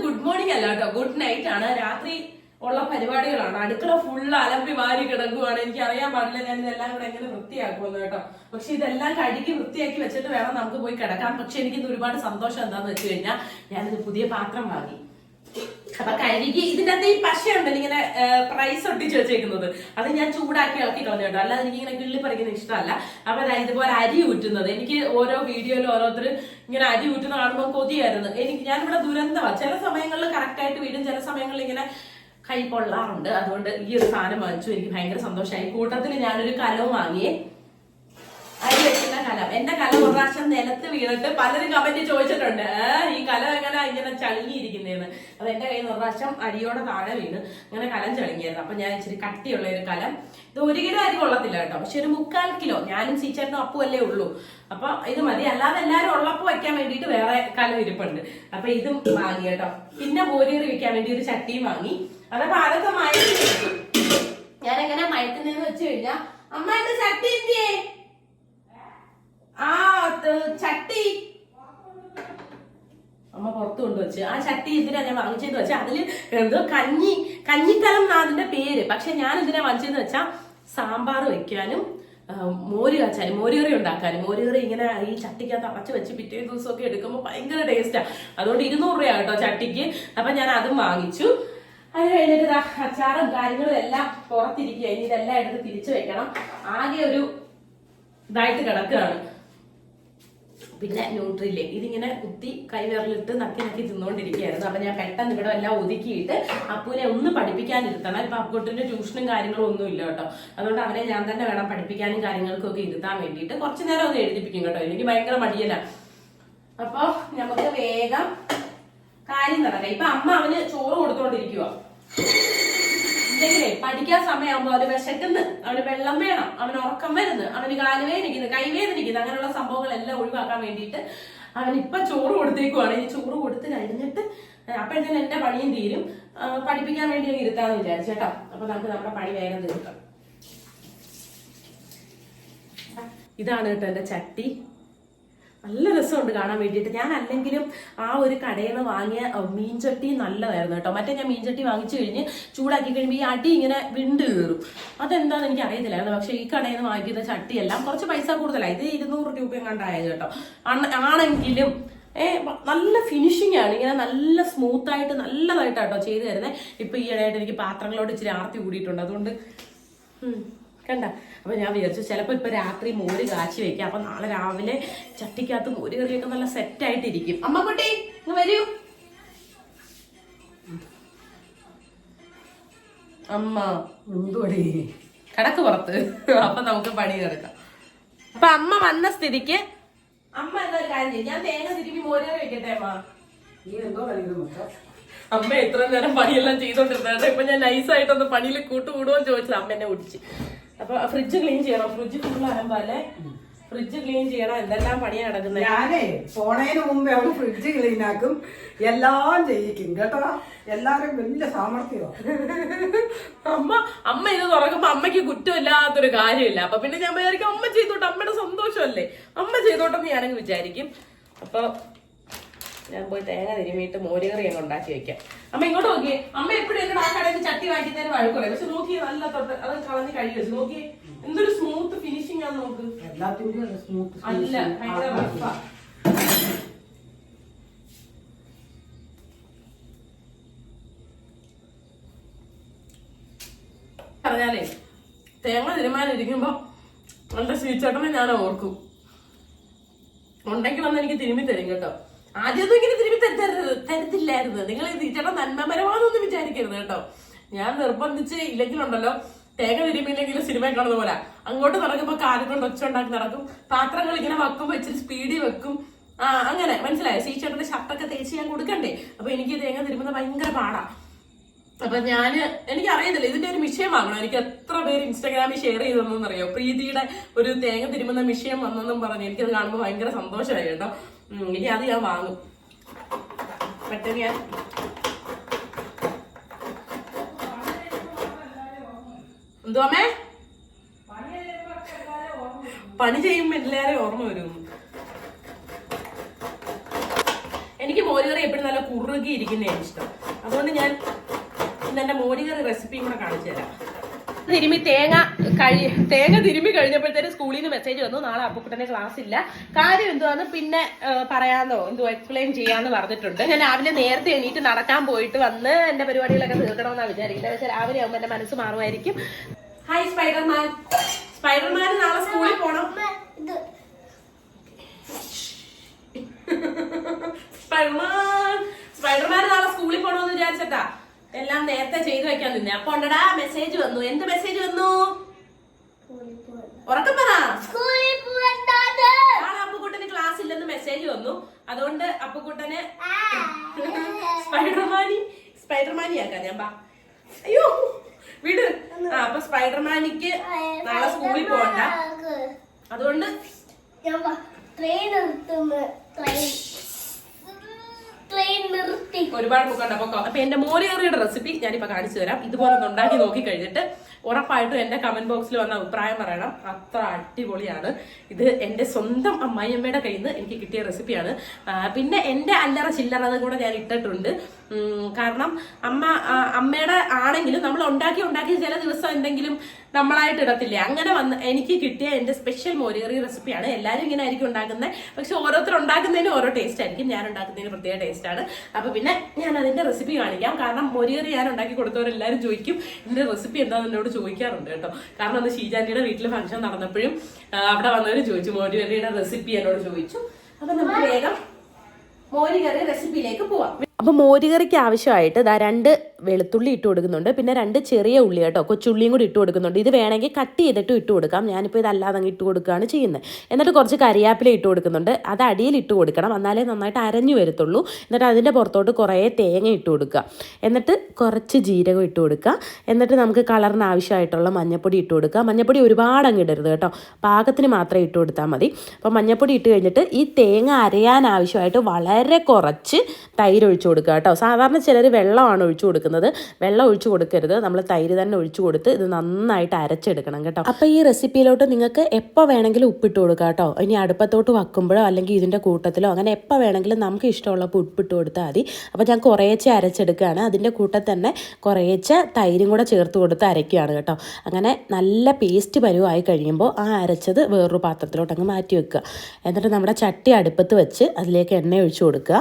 Good morning അല്ല കേട്ടോ. Good night ആണ്. രാത്രി ഉള്ള പരിപാടികളാണ്. അടുക്കള ഫുൾ അലമ്പി മാറി കിടക്കുവാണ്. എനിക്ക് അറിയാൻ പാടില്ല. ഞാൻ ഇതെല്ലാം കൂടെ എങ്ങനെ വൃത്തിയാക്കുമെന്ന് കേട്ടോ. പക്ഷെ ഇതെല്ലാം കഴുകി വൃത്തിയാക്കി വെച്ചിട്ട് വേണം നമുക്ക് പോയി കിടക്കാം. പക്ഷെ എനിക്ക് ഇന്ന് ഒരുപാട് സന്തോഷം എന്താന്ന് വെച്ച് കഴിഞ്ഞാൽ ഞാനിത് പുതിയ പാത്രം വാങ്ങി. അപ്പൊ കഴുകി ഇതിന്റെ അകത്ത് ഈ പശയുണ്ടല്ലോ ഇങ്ങനെ പ്രൈസ് ഒട്ടിച്ച് വെച്ചേക്കുന്നത്. അത് ഞാൻ ചൂടാക്കി ഇളക്കി കളഞ്ഞു കേട്ടോ അല്ലാതെ എനിക്ക് ഇങ്ങനെ കിള്ളി പറിക്കുന്ന ഇഷ്ടമല്ല. അപ്പൊ ഇതുപോലെ അരി ഊറ്റുന്നത്. എനിക്ക് ഓരോ വീഡിയോയിലും ഓരോരുത്തർ ഇങ്ങനെ അരി ഊറ്റുന്ന കാണുമ്പോൾ കൊതിയായിരുന്നു. എനിക്ക് ഇവിടെ ദുരന്തമാണ് ചില സമയങ്ങളിൽ കറക്റ്റ് ആയിട്ട് വീടും ചില സമയങ്ങളിൽ ഇങ്ങനെ കൈ കൊള്ളാറുണ്ട് അതുകൊണ്ട് ഈ ഒരു സാധനം വാങ്ങിച്ചു. എനിക്ക് ഭയങ്കര സന്തോഷമായി. കൂട്ടത്തിൽ ഞാനൊരു കലവും വാങ്ങിയേ അരി വെക്കുന്ന കലം. എന്റെ കല ഒരു പ്രാവശ്യം നിലത്ത് വീണിട്ട് പലരും കമന്റ് ചോദിച്ചിട്ടുണ്ട്. ഈ കല എങ്ങനെ ഇങ്ങനെ ചളുങ്ങിയിരിക്കുന്നതെന്ന് അത് എന്റെ കയ്യിൽ നിന്ന് ഒരു പ്രാവശ്യം അരിയോടെ താഴെ വീണ് അങ്ങനെ കലം ചളുങ്ങിയായിരുന്നു അപ്പൊ ഞാൻ ഇച്ചിരി കട്ടിയുള്ള ഒരു കലം. ഇത് ഒരു കിലോ അരി കൊള്ളത്തില്ല കേട്ടോ. പക്ഷെ ഒരു മുക്കാൽ കിലോ. ഞാനും ചീച്ചേട്ടനും അപ്പു അല്ലേ ഉള്ളൂ. അപ്പൊ ഇത് മതി. അല്ലാതെ എല്ലാവരും ഉള്ളപ്പോ വെക്കാൻ വേണ്ടിയിട്ട് വേറെ കലം ഇരിപ്പുണ്ട്. അപ്പൊ ഇതും വാങ്ങി കേട്ടോ. പിന്നെ ബോരിയറി വെക്കാൻ വേണ്ടി ഒരു ചട്ടിയും വാങ്ങി. അതപ്പോ അതൊക്കെ മയത്തി ഞാൻ എങ്ങനെ മയത്തുന്നതെന്ന് വെച്ച് കഴിഞ്ഞാ അമ്മ എന്റെ ചട്ടി എന്തിയേ? ആ ചട്ടി. അമ്മ പുറത്ത് കൊണ്ടുവച്ച്. ആ ചട്ടി ഇതിനാ ഞാൻ വാങ്ങിച്ചെന്ന് വെച്ചാൽ അതിൽ എന്തോ കഞ്ഞി കഞ്ഞിക്കലം എന്നാതിന്റെ പേര്. പക്ഷെ ഞാൻ എന്തിനാ വാങ്ങിച്ചെന്ന് വെച്ചാൽ സാമ്പാർ വെക്കാനും മോര് കാച്ചാനും മോരുകറി ഉണ്ടാക്കാനും. മോരുകറി ഇങ്ങനെ ഈ ചട്ടിക്കകത്ത് അടച്ച് വെച്ച് പിറ്റേ ദിവസമൊക്കെ എടുക്കുമ്പോൾ ഭയങ്കര ടേസ്റ്റാണ് അതുകൊണ്ട് ഇരുന്നൂറ് രൂപ കേട്ടോ ചട്ടിക്ക്. അപ്പൊ ഞാൻ അതും വാങ്ങിച്ചു. അത് കഴിഞ്ഞിട്ട് അച്ചാറും കാര്യങ്ങളും എല്ലാം പുറത്തിരിക്കുക ഇനി ഇതെല്ലാം എടുത്ത് തിരിച്ചു വെക്കണം. ആകെ ഒരു ഇതായിട്ട് കിടക്കുകയാണ്. പിന്നെ ന്യൂട്രില്ലേ ഇതിങ്ങനെ കുത്തി കൈവിരലിട്ട് നക്കി നക്കി തിന്നുകൊണ്ടിരിക്കുകയായിരുന്നു. അപ്പൊ ഞാൻ പെട്ടെന്ന് ഇവിടെ എല്ലാം ഒതുക്കിയിട്ട് അപ്പൂനെ ഒന്ന് പഠിപ്പിക്കാനിരുത്തണം. ഇപ്പൊ അപ്പുട്ടിന്റെ ട്യൂഷനും കാര്യങ്ങളും ഒന്നും ഇല്ല കേട്ടോ. അതുകൊണ്ട് അവനെ ഞാൻ തന്നെ വേണം പഠിപ്പിക്കാനും കാര്യങ്ങൾക്കും ഒക്കെ ഇരുത്താൻ വേണ്ടിയിട്ട് കുറച്ചു നേരം ഒന്ന് എഴുതിപ്പിക്കും കേട്ടോ. എനിക്ക് ഭയങ്കര മടിയല്ല. അപ്പൊ നമുക്ക് വേഗം കാര്യം നടക്കാം. ഇപ്പൊ അമ്മ അവന് ചോറ് കൊടുത്തോണ്ടിരിക്കുക ഇല്ലെങ്കിലേ പഠിക്കാൻ സമയമാകുമ്പോൾ അവന് വിശക്കുന്നു. അവന് വെള്ളം വേണം. അവന് ഉറക്കം വരുന്നു. അവന് കാലുവേദനിക്കുന്നു കൈവേദനിക്കുന്നു അങ്ങനെയുള്ള സംഭവങ്ങളെല്ലാം ഒഴിവാക്കാൻ വേണ്ടിയിട്ട് അവൻ ഇപ്പൊ ചോറ് കൊടുത്തേക്കുവാണ്. ഈ ചോറ് കൊടുത്ത് കഴിഞ്ഞിട്ട് അപ്പോഴത്തേനും എന്റെ പണിയും തീരും. പഠിപ്പിക്കാൻ വേണ്ടി ഇരുത്താന്ന് വിചാരിച്ചു കേട്ടോ. അപ്പൊ നമുക്ക് നമ്മുടെ പണി വേഗം തീർക്കാം. ഇതാണ് കേട്ടോ എന്റെ ചട്ടി. നല്ല രസമുണ്ട് കാണാൻ വേണ്ടിയിട്ട്. ഞാൻ അല്ലെങ്കിലും ആ ഒരു കടയിൽ നിന്ന് വാങ്ങിയ മീൻചട്ടി നല്ലതായിരുന്നു കേട്ടോ. മറ്റേ ഞാൻ മീൻചട്ടി വാങ്ങിച്ചു കഴിഞ്ഞ് ചൂടാക്കി കഴിയുമ്പോൾ ഈ അടി ഇങ്ങനെ വിണ്ട് കയറും അതെന്താണെന്ന് എനിക്ക് അറിയത്തില്ലായിരുന്നു പക്ഷേ ഈ കടയിൽ നിന്ന് വാങ്ങിക്കുന്ന ചട്ടിയെല്ലാം കുറച്ച് പൈസ കൂടുതലായി ഇത് ഇരുന്നൂറ് രൂപയും കണ്ടായത് കേട്ടോ. ആണ- ആണെങ്കിലും ഏ നല്ല ഫിനിഷിംഗ് ആണ്. ഇങ്ങനെ നല്ല സ്മൂത്ത് ആയിട്ട് നല്ലതായിട്ടാട്ടോ ചെയ്തു തരുന്നത് ഇപ്പൊ ഈ ഇടയായിട്ട് എനിക്ക് പാത്രങ്ങളോട് ഇച്ചിരി ആർത്തി കൂടിയിട്ടുണ്ട്. അതുകൊണ്ട്. കണ്ട? അപ്പൊ ഞാൻ വിചാരിച്ചു ചിലപ്പോ ഇപ്പൊ രാത്രി മോര് കാച്ചി വെക്കാം. അപ്പൊ നാളെ രാവിലെ ചട്ടിക്കകത്ത് മോര് കറിയൊക്കെ നല്ല സെറ്റ് ആയിട്ടിരിക്കും. അമ്മ കുട്ടി വരൂ. അമ്മ എന്തുപടി കടക്ക് പുറത്ത്. അപ്പൊ നമുക്ക് പണി കിടക്കാം അപ്പൊ അമ്മ വന്ന സ്ഥിതിക്ക്? അമ്മ എന്താ കാര്യം. ഞാൻ തേങ്ങ തിരുമ്പി മോര് കറി വെക്കട്ടെ അമ്മ? നീ എന്തോ അമ്മ എത്ര നേരം പണിയെല്ലാം ചെയ്തോണ്ടിരുന്നാട്ടെ ഇപ്പൊ ഞാൻ നൈസായിട്ടൊന്ന് പണിയിൽ കൂട്ടുകൂടുമോ ചോദിച്ചത്. അമ്മ എന്നെ ഓടിച്ച് അപ്പൊ ഫ്രിഡ്ജ് ക്ലീൻ ചെയ്യണം? ഫ്രിഡ്ജ് ഫുൾ ആകുമ്പോലെ ഫ്രിഡ്ജ് ക്ലീൻ ചെയ്യണം? എന്തെല്ലാം പണിയാണ് നടക്കുന്നത് ഞാനേ പോണേന് മുമ്പേ അവൾ ഫ്രിഡ്ജ് ക്ലീൻ ആക്കും. എല്ലാം ചെയ്യിക്കും കേട്ടോ? എല്ലാരും വലിയ സാമർഥ്യമാ അമ്മ അമ്മ ഇത് തുറക്കുമ്പോ അമ്മയ്ക്ക് കുറ്റമില്ലാത്തൊരു കാര്യമില്ല. അപ്പൊ പിന്നെ ഞാൻ വിചാരിക്കും അമ്മ ചെയ്തോട്ടെ അമ്മയുടെ സന്തോഷമല്ലേ? അമ്മ ചെയ്തോട്ടെന്ന് ഞാനങ്ങ് വിചാരിക്കും. അപ്പൊ ഞാൻ പോയി തേങ്ങ തിരുമിയിട്ട് മോരുകറി അങ്ങ് ഉണ്ടാക്കി വെക്കാം. അമ്മ ഇങ്ങോട്ട് നോക്കിയേ അമ്മ എപ്പോഴും എന്റെ ആ കടയിൽ ചട്ടി വാങ്ങിക്കുന്നതിന് വഴക്കുറേ പക്ഷെ നോക്കി നല്ല തൊട്ട് അത് കളഞ്ഞ് കഴുകി വെച്ചു. നോക്കി എന്തൊരു സ്മൂത്ത് ഫിനിഷിംഗ് ആണ് നോക്ക്. അല്ല ഭയങ്കര റഫാ പറഞ്ഞാലേ തേങ്ങ തിരുമാനിരിക്കുമ്പോ എന്റെ സ്വീച്ചേട്ടനെ ഞാൻ ഓർക്കും. ഉണ്ടെങ്കിൽ വന്ന് എനിക്ക് തിരുമ്പി തരും കേട്ടോ. ആദ്യമൊന്നും ഇങ്ങനെ തിരുമ്പി തരുത്തരുത് തരത്തില്ലായിരുന്നു. നിങ്ങൾ ഈ ചേട്ടൻ നന്മപരമാണെന്നൊന്നും വിചാരിക്കരുത് കേട്ടോ. ഞാൻ നിർബന്ധിച്ച് ഇല്ലെങ്കിലുണ്ടല്ലോ തേങ്ങ തിരുമ്പില്ലെങ്കിൽ സിനിമ കാണുന്ന പോലെ. അങ്ങോട്ട് നടക്കുമ്പോ കാലം കൊണ്ട് ഒച്ച ഉണ്ടാക്കി നടക്കും. പാത്രങ്ങൾ ഇങ്ങനെ വക്കും വെച്ചിട്ട് സ്പീഡിൽ വെക്കും. ആ അങ്ങനെ. മനസ്സിലായോ? ചേട്ടന്റെ ഷർട്ടൊക്കെ തേച്ച് ഞാൻ കൊടുക്കണ്ടേ? അപ്പൊ എനിക്ക് തേങ്ങ തിരുമ്പുന്ന ഭയങ്കര പാടാ. അപ്പൊ ഞാൻ എനിക്ക് അറിയത്തില്ല ഇതിന്റെ ഒരു വിഷയം വാങ്ങണം. എനിക്ക് പേര് ഇൻസ്റ്റാഗ്രാമിൽ ഷെയർ ചെയ്തതെന്ന് അറിയോ പ്രീതിയുടെ ഒരു തേങ്ങ തിരുമുന്ന വിഷയം വന്നെന്നും പറഞ്ഞു എനിക്കത് കാണുമ്പോൾ ഭയങ്കര സന്തോഷമായി കേട്ടോ. ഇനി അത് ഞാൻ വാങ്ങും. പെട്ടെന്ന് ഞാൻ എന്തുവാമേ പണി ചെയ്യുമ്പോ എല്ലാരും ഓർമ്മ വരും. എനിക്ക് മോര് മോരുകറി എപ്പോഴും നല്ല കുറുകി ഇരിക്കുന്നതാണ് ഇഷ്ടം. അതുകൊണ്ട് ഞാൻ ഇന്ന് എന്റെ മോരുകറി റെസിപ്പിയും കൂടെ കാണിച്ചു തരാം. തിരുമി തേങ്ങ കഴി തേങ്ങ തിരുമി കഴിഞ്ഞപ്പോഴത്തേന് സ്കൂളിൽ നിന്ന് മെസ്സേജ് വന്നു. നാളെ അപ്പുക്കുട്ടനെ ക്ലാസ് ഇല്ല. കാര്യം എന്തുവാന്ന് പിന്നെ പറയാന്നോ? എന്തോ എക്സ്പ്ലെയിൻ ചെയ്യാന്ന് പറഞ്ഞിട്ടുണ്ട്. ഞാൻ രാവിലെ നേരത്തെ എണീറ്റ് നടക്കാൻ പോയിട്ട് വന്ന് എന്റെ പരിപാടികളൊക്കെ തീർക്കണമെന്നാണ് വിചാരിക്കുന്നത്. പക്ഷെ രാവിലെ ആകുമ്പോൾ എന്റെ മനസ്സ് മാറുമായിരിക്കും. ഹായ് സ്പൈഡർമാൻ സ്പൈഡർമാൻ നാളെ സ്കൂളിൽ പോണം. സ്പൈഡർമാൻ സ്പൈഡർമാൻ നാളെ സ്കൂളിൽ പോണോന്ന് വിചാരിച്ചിട്ടാ. എല്ലാം നേരത്തെ ചെയ്തു വെക്കാൻ നിന്നെ. അപ്പൊ ഉണ്ടടാ മെസ്സേജ് വന്നു. എന്ത് മെസ്സേജ് വന്നു? ഉറക്കം പറ നാളെ അപ്പുക്കുട്ടന് ക്ലാസ് ഇല്ലെന്ന് മെസ്സേജ് വന്നു അതുകൊണ്ട് അപ്പുക്കുട്ടന് സ്പൈഡർമാനി സ്പൈഡർമാനി ആക്കാൻ ഞാൻ ബാ അയ്യോ വിട് ആ അപ്പൊ സ്പൈഡർമാനിക്ക് നാളെ സ്കൂളിൽ പോകണ്ട അതുകൊണ്ട് ട്രെയിൻ നിർത്തുന്നു ട്രെയിൻ ട്രെയിൻ നിർത്തി ഒരുപാട് ബുക്കുണ്ട് അപ്പൊ അപ്പൊ എന്റെ മോരിയറിയുടെ റെസിപ്പി ഞാനിപ്പോ കാണിച്ചു തരാം. ഇതുപോലെ ഒന്ന് ഉണ്ടാക്കി നോക്കി കഴിഞ്ഞിട്ട് ഉറപ്പായിട്ടും എന്റെ കമന്റ് ബോക്സിൽ വന്ന അഭിപ്രായം പറയണം. അത്ര അടിപൊളിയാണ്. ഇത് എന്റെ സ്വന്തം അമ്മായിയമ്മയുടെ കയ്യിൽ നിന്ന് എനിക്ക് കിട്ടിയ റെസിപ്പിയാണ് പിന്നെ എന്റെ അല്ലറ ചില്ലറ അതും കൂടെ ഞാൻ ഇട്ടിട്ടുണ്ട്. കാരണം അമ്മ അമ്മയുടെ ആണെങ്കിലും നമ്മൾ ഉണ്ടാക്കി ഉണ്ടാക്കി ചില ദിവസം എന്തെങ്കിലും നമ്മളായിട്ട് ഇടത്തില്ലേ? അങ്ങനെ വന്ന് എനിക്ക് കിട്ടിയ എന്റെ സ്പെഷ്യൽ മോരേറി റെസിപ്പിയാണ് എല്ലാവരും ഇങ്ങനെ ആയിരിക്കും ഉണ്ടാക്കുന്നത് പക്ഷെ ഓരോരുത്തർ ഉണ്ടാക്കുന്നതിന് ഓരോ ടേസ്റ്റ് ആയിരിക്കും. ഞാൻ ഉണ്ടാക്കുന്നതിന് പ്രത്യേക ടേസ്റ്റാണ് ആണ്. അപ്പൊ പിന്നെ ഞാൻ അതിന്റെ റെസിപ്പി കാണിക്കാം. കാരണം മൊരേറി ഞാൻ ഉണ്ടാക്കി കൊടുത്തവരെല്ലാവരും ചോദിക്കും എന്റെ റെസിപ്പി എന്താണെന്ന് എന്നോട് ചോദിക്കാറുണ്ട് കേട്ടോ. കാരണം അന്ന് ഷീജാന്റെ വീട്ടിൽ ഫംഗ്ഷൻ നടന്നപ്പോഴും അവിടെ വന്നവർ ചോദിച്ചു മോരിയറിയുടെ റെസിപ്പി എന്നോട് ചോദിച്ചു. അപ്പം നമുക്ക് വേഗം മോരുകറി റെസിപ്പിയിലേക്ക് പോവാം. അപ്പോൾ മോരുകറിക്ക് ആവശ്യമായിട്ട് ദാ രണ്ട് വെളുത്തുള്ളി ഇട്ട് കൊടുക്കുന്നുണ്ട്. പിന്നെ രണ്ട് ചെറിയ ഉള്ളി കേട്ടോ. കൊച്ചുള്ളിയും കൂടി ഇട്ട് കൊടുക്കുന്നുണ്ട്. ഇത് വേണമെങ്കിൽ കട്ട് ചെയ്തിട്ട് ഇട്ട് കൊടുക്കാം. ഞാനിപ്പോൾ ഇതല്ലാതെ അങ്ങ് ഇട്ട് കൊടുക്കുകയാണ് ചെയ്യുന്നത്. എന്നിട്ട് കുറച്ച് കരിയാപ്പില ഇട്ട് കൊടുക്കുന്നുണ്ട്. അത് അടിയിൽ ഇട്ട് കൊടുക്കണം. എന്നാലേ നന്നായിട്ട് അരഞ്ഞു വരത്തുള്ളൂ. എന്നിട്ട് അതിന്റെ പുറത്തോട്ട് കുറേ തേങ്ങ ഇട്ട് കൊടുക്കുക. എന്നിട്ട് കുറച്ച് ജീരകം ഇട്ട് കൊടുക്കുക. എന്നിട്ട് നമുക്ക് കളറിന് ആവശ്യമായിട്ടുള്ള മഞ്ഞപ്പൊടി ഇട്ട് കൊടുക്കുക. മഞ്ഞപ്പൊടി ഒരുപാട് അങ്ങ് ഇടരുത് കേട്ടോ. പാകത്തിന് മാത്രമേ ഇട്ട് കൊടുത്താൽ മതി. അപ്പോൾ മഞ്ഞപ്പൊടി ഇട്ട് കഴിഞ്ഞിട്ട് ഈ തേങ്ങ അരയാൻ ആവശ്യമായിട്ട് വളരെ കുറച്ച് തൈര് ഒഴിച്ചു കൊടുക്കുക കേട്ടോ. സാധാരണ ചിലർ വെള്ളമാണ് ഒഴിച്ചു കൊടുക്കുന്നത്. വെള്ളം ഒഴിച്ചു കൊടുക്കരുത്. നമ്മൾ തൈര് തന്നെ ഒഴിച്ചു കൊടുത്ത് ഇത് നന്നായിട്ട് അരച്ചെടുക്കണം കേട്ടോ. അപ്പോൾ ഈ റെസിപ്പിയിലോട്ട് നിങ്ങൾക്ക് എപ്പോൾ വേണമെങ്കിലും ഉപ്പിട്ട് കൊടുക്കാം കേട്ടോ. ഇനി അടുപ്പത്തോട്ട് വയ്ക്കുമ്പോഴോ അല്ലെങ്കിൽ ഇതിന്റെ കൂട്ടത്തിലോ അങ്ങനെ എപ്പോൾ വേണമെങ്കിലും നമുക്ക് ഇഷ്ടമുള്ളപ്പോൾ ഉപ്പിട്ട് കൊടുത്താൽ മതി. അപ്പോൾ ഞാൻ കുറേച്ചെ അരച്ചെടുക്കുകയാണ്. അതിന്റെ കൂട്ടത്തിൽ തന്നെ കുറേച്ച തൈരും കൂടെ ചേർത്ത് കൊടുത്ത് അരയ്ക്കുകയാണ് കേട്ടോ. അങ്ങനെ നല്ല പേസ്റ്റ് പരുവായി കഴിയുമ്പോൾ ആ അരച്ചത് വേറൊരു പാത്രത്തിലോട്ട് അങ്ങ് മാറ്റി വെക്കുക. എന്നിട്ട് നമ്മുടെ ചട്ടി അടുപ്പത്ത് വെച്ച് അതിലേക്ക് എണ്ണ ഒഴിച്ചു കൊടുക്കുക.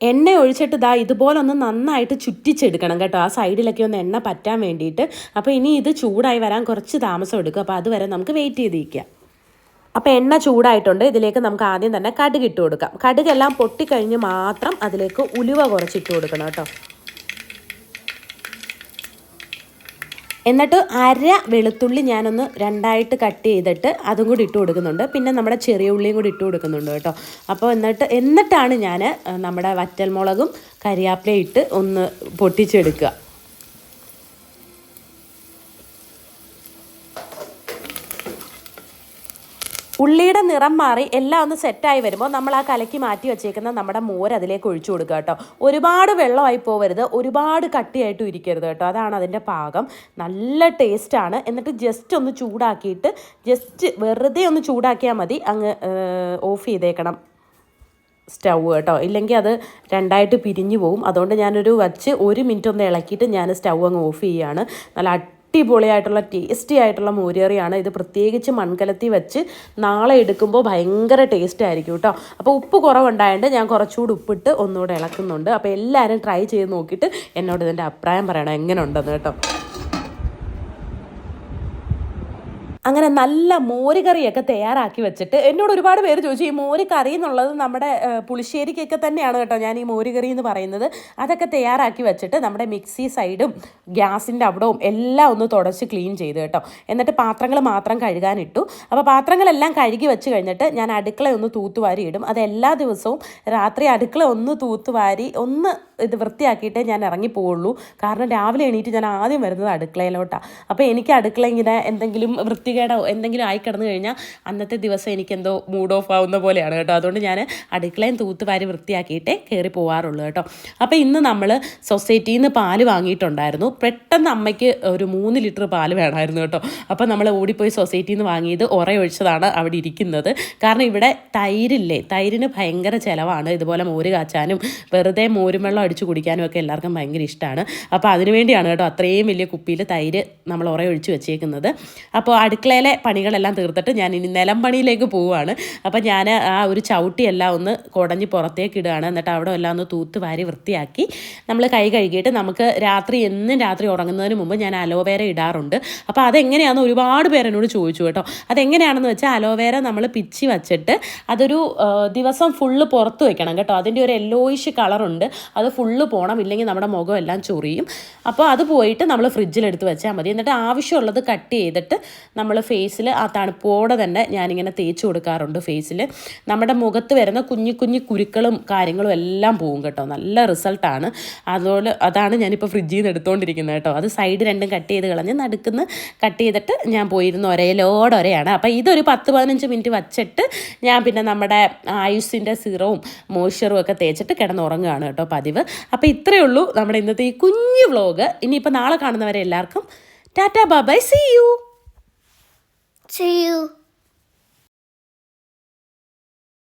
എണ്ണ ഒഴിച്ചിട്ട് ഇതാ ഇതുപോലെ ഒന്ന് നന്നായിട്ട് ചുറ്റിച്ചെടുക്കണം കേട്ടോ. ആ സൈഡിലൊക്കെ ഒന്ന് എണ്ണ പറ്റാൻ വേണ്ടിയിട്ട്. അപ്പോൾ ഇനി ഇത് ചൂടായി വരാൻ കുറച്ച് താമസം എടുക്കും. അപ്പോൾ അതുവരെ നമുക്ക് വെയിറ്റ് ചെയ്തിരിക്കാം. അപ്പോൾ എണ്ണ ചൂടായിട്ടുണ്ട്. ഇതിലേക്ക് നമുക്ക് ആദ്യം തന്നെ കടുക് ഇട്ട് കൊടുക്കാം. കടുകെല്ലാം പൊട്ടിക്കഴിഞ്ഞ് മാത്രം അതിലേക്ക് ഉലുവ കുറച്ചിട്ട് കൊടുക്കണം കേട്ടോ. എന്നിട്ട് അര വെളുത്തുള്ളി ഞാനൊന്ന് രണ്ടായിട്ട് കട്ട് ചെയ്തിട്ട് അതും കൂടി ഇട്ട് കൊടുക്കുന്നുണ്ട്. പിന്നെ നമ്മുടെ ചെറിയ ഉള്ളിയും കൂടി ഇട്ട് കൊടുക്കുന്നുണ്ട് കേട്ടോ. അപ്പോൾ എന്നിട്ട് എന്നിട്ടാണ് ഞാൻ നമ്മുടെ വറ്റൽമുളകും കരിയാപ്പിലയും ഇട്ട് ഒന്ന് പൊട്ടിച്ചെടുക്കുക. ഉള്ളിയുടെ നിറം മാറി എല്ലാം ഒന്ന് സെറ്റായി വരുമ്പോൾ നമ്മൾ ആ കലക്കി മാറ്റി വെച്ചേക്കുന്ന നമ്മുടെ മോര് അതിലേക്ക് ഒഴിച്ചു കൊടുക്കുക കേട്ടോ. ഒരുപാട് വെള്ളമായി പോകരുത് ഒരുപാട് കട്ടിയായിട്ടും ഇരിക്കരുത് കേട്ടോ. അതാണ് അതിന്റെ പാകം. നല്ല ടേസ്റ്റാണ് എന്നിട്ട് ജസ്റ്റ് ഒന്ന് ചൂടാക്കിയിട്ട് ജസ്റ്റ് വെറുതെ ഒന്ന് ചൂടാക്കിയാൽ മതി. അങ്ങ് ഓഫ് ചെയ്തേക്കണം. സ്റ്റൗ കേട്ടോ. ഇല്ലെങ്കിൽ അത് രണ്ടായിട്ട് പിരിഞ്ഞു പോകും അതുകൊണ്ട് ഞാനൊരു വച്ച് ഒരു മിനിറ്റ് ഒന്ന് ഇളക്കിയിട്ട് ഞാൻ സ്റ്റൗ അങ്ങ് ഓഫ് ചെയ്യുകയാണ് നല്ല അടിപൊളിയായിട്ടുള്ള ടേസ്റ്റി ആയിട്ടുള്ള മോരേറിയാണ് ഇത് പ്രത്യേകിച്ച് മൺകലത്തി വെച്ച് നാളെ എടുക്കുമ്പോൾ ഭയങ്കര ടേസ്റ്റ് ആയിരിക്കും കേട്ടോ. അപ്പോൾ ഉപ്പ് കുറവുണ്ടായതുകൊണ്ട് ഞാൻ കുറച്ചുകൂടി ഉപ്പിട്ട് ഒന്നുകൂടെ ഇളക്കുന്നുണ്ട്. അപ്പോൾ എല്ലാവരും ട്രൈ ചെയ്ത് നോക്കിയിട്ട് എന്നോട് ഇതിന്റെ അഭിപ്രായം പറയണം. എങ്ങനെ ഉണ്ടെന്ന് കേട്ടോ. അങ്ങനെ നല്ല മോര് കറിയൊക്കെ തയ്യാറാക്കി വെച്ചിട്ട് എന്നോട് ഒരുപാട് പേര് ചോദിച്ചു ഈ മോര് കറി എന്നുള്ളത് നമ്മുടെ പുളിശ്ശേരിക്കൊക്കെ തന്നെയാണ് കേട്ടോ ഞാൻ ഈ മോര് കറി എന്ന് പറയുന്നത്. അതൊക്കെ തയ്യാറാക്കി വെച്ചിട്ട് നമ്മുടെ മിക്സി സൈഡും ഗ്യാസിന്റെ അവിടവും എല്ലാം ഒന്ന് തുടച്ച് ക്ലീൻ ചെയ്ത് കേട്ടോ. എന്നിട്ട് പാത്രങ്ങൾ മാത്രം കഴുകാനിട്ടു. അപ്പോൾ പാത്രങ്ങളെല്ലാം കഴുകി വെച്ച് കഴിഞ്ഞിട്ട് ഞാൻ അടുക്കള ഒന്ന് തൂത്തുവാരി ഇടും. അത് എല്ലാ ദിവസവും രാത്രി അടുക്കള ഒന്ന് തൂത്തുവാരി ഒന്ന് ഇത് വൃത്തിയാക്കിയിട്ടേ ഞാൻ ഇറങ്ങി പോവുള്ളൂ. കാരണം രാവിലെ എണീറ്റ് ഞാൻ ആദ്യം വരുന്നത് അടുക്കളയിലോട്ടാണ്. അപ്പോൾ എനിക്ക് അടുക്കള ഇങ്ങനെ എന്തെങ്കിലും വൃത്തികേട് സൂര്യകേടോ എന്തെങ്കിലും ആയി കിടന്നു കഴിഞ്ഞാൽ അന്നത്തെ ദിവസം എനിക്കെന്തോ മൂഡ് ഓഫ് ആവുന്ന പോലെയാണ് കേട്ടോ. അതുകൊണ്ട് ഞാൻ അടുക്കളയും തൂത്തുവാരി വൃത്തിയാക്കിയിട്ടേ കയറി പോകാറുള്ളൂ കേട്ടോ. അപ്പോൾ ഇന്ന് നമ്മൾ സൊസൈറ്റിയിൽ നിന്ന് പാൽ വാങ്ങിയിട്ടുണ്ടായിരുന്നു. പെട്ടെന്ന് അമ്മയ്ക്ക് ഒരു മൂന്ന് ലിറ്റർ പാൽ വേണമായിരുന്നു കേട്ടോ. അപ്പോൾ നമ്മൾ ഓടിപ്പോയി സൊസൈറ്റിയിൽ നിന്ന് വാങ്ങിയത് ഉറയൊഴിച്ചതാണ് അവിടെ ഇരിക്കുന്നത്. കാരണം ഇവിടെ തൈരില്ലേ? തൈരിന് ഭയങ്കര ചിലവാണ്. ഇതുപോലെ മോര് കാച്ചാനും വെറുതെ മോരും വെള്ളം അടിച്ചു കുടിക്കാനും ഒക്കെ എല്ലാവർക്കും ഭയങ്കര ഇഷ്ടമാണ് അപ്പോൾ അതിനുവേണ്ടിയാണ് കേട്ടോ അത്രയും വലിയ കുപ്പിയിൽ തൈര് നമ്മൾ ഉറയൊഴിച്ച് വെച്ചേക്കുന്നത്. അപ്പോൾ അടുക്കളയിലെ പണികളെല്ലാം തീർത്തിട്ട് ഞാൻ ഇനി നിലം പണിയിലേക്ക് പോവുകയാണ്. അപ്പോൾ ഞാൻ ആ ഒരു ചവിട്ടിയെല്ലാം ഒന്ന് കുടഞ്ഞ് പുറത്തേക്ക് ഇടുകയാണ്. എന്നിട്ട് അവിടെ എല്ലാം ഒന്ന് തൂത്ത് വാരി വൃത്തിയാക്കി നമ്മൾ കൈ കഴുകിയിട്ട് നമുക്ക് രാത്രി എന്നും രാത്രി ഉറങ്ങുന്നതിന് മുമ്പ് ഞാൻ അലോവേര ഇടാറുണ്ട്. അപ്പോൾ അതെങ്ങനെയാണെന്ന് ഒരുപാട് പേരെന്നോട് ചോദിച്ചു കേട്ടോ. അതെങ്ങനെയാണെന്ന് വെച്ചാൽ അലോവേര നമ്മൾ പിച്ചി വച്ചിട്ട് അതൊരു ദിവസം ഫുള്ള് പുറത്ത് വെക്കണം കേട്ടോ. അതിന്റെ ഒരു യെല്ലോയിഷ് കളറുണ്ട് അത് ഫുള്ള് പോകണം ഇല്ലെങ്കിൽ നമ്മുടെ മുഖം എല്ലാം ചൊറിയും. അപ്പോൾ അത് പോയിട്ട് നമ്മൾ ഫ്രിഡ്ജിലെടുത്ത് വെച്ചാൽ മതി. എന്നിട്ട് ആവശ്യമുള്ളത് കട്ട് ചെയ്തിട്ട് നമ്മൾ ഫേസിൽ ആ തണുപ്പോടെ തന്നെ ഞാനിങ്ങനെ തേച്ച് കൊടുക്കാറുണ്ട് ഫേസിൽ നമ്മുടെ മുഖത്ത് വരുന്ന കുഞ്ഞു കുഞ്ഞു കുരുക്കളും കാര്യങ്ങളും എല്ലാം പോകും കേട്ടോ. നല്ല റിസൾട്ടാണ് അതുപോലെ അതാണ് ഞാനിപ്പോൾ ഫ്രിഡ്ജിൽ നിന്ന് എടുത്തുകൊണ്ടിരിക്കുന്നത് കേട്ടോ. അത് സൈഡ് രണ്ടും കട്ട് ചെയ്ത് കളഞ്ഞ് നടുക്കുന്ന് കട്ട് ചെയ്തിട്ട് ഞാൻ പോയിരുന്ന ഒരയാണ്. അപ്പോൾ ഇതൊരു പത്ത് പതിനഞ്ച് മിനിറ്റ് വച്ചിട്ട് ഞാൻ പിന്നെ നമ്മുടെ ആയുസിന്റെ സിറവും മോയ്സ്ചറും ഒക്കെ തേച്ചിട്ട് കിടന്നുറങ്ങുകയാണ് കേട്ടോ പതിവ്. അപ്പോൾ ഇത്രയേ ഉള്ളൂ നമ്മുടെ ഇന്നത്തെ ഈ കുഞ്ഞു വ്ളോഗ് ഇനിയിപ്പോൾ നാളെ കാണുന്നവരെ എല്ലാവർക്കും tata bye see you to you